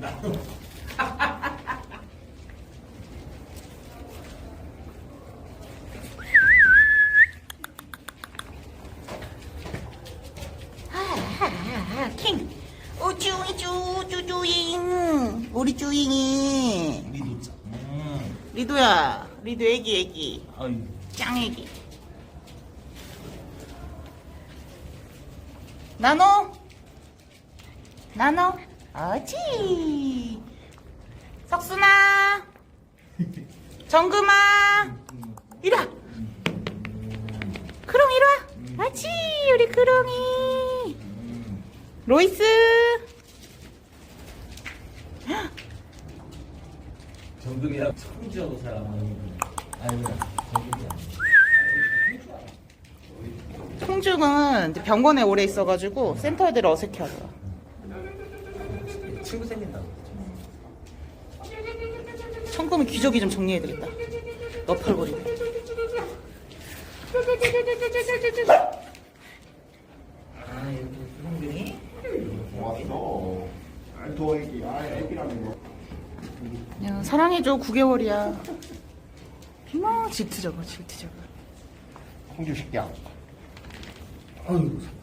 아, 킹. 우쭈이 쭈쭈쭈잉. 우리 쭈잉이. 리도 짱. 음. 리도야. 리도 애기 애기. 아유. 짱 애기. 나노. 나노. 어지. 석순아. 정금아. 이리와. 크롱 이리와. 아지 우리 크롱이. 로이스. 정금이랑 청주하고 살아가는 아니구나. 정금이 이제 병원에 오래 있어가지고 센터 애들 어색해하더라. 친구 생긴다고. 청금은 기저귀 좀 정리해야되겠다. 너펄거리네. 아, 여기? 왔어. 애기, 아 애기라는 거. 야, 사랑해줘 9개월이야. 뭐 질투 저거 질투 저거. 홍주. 아유, 성금이.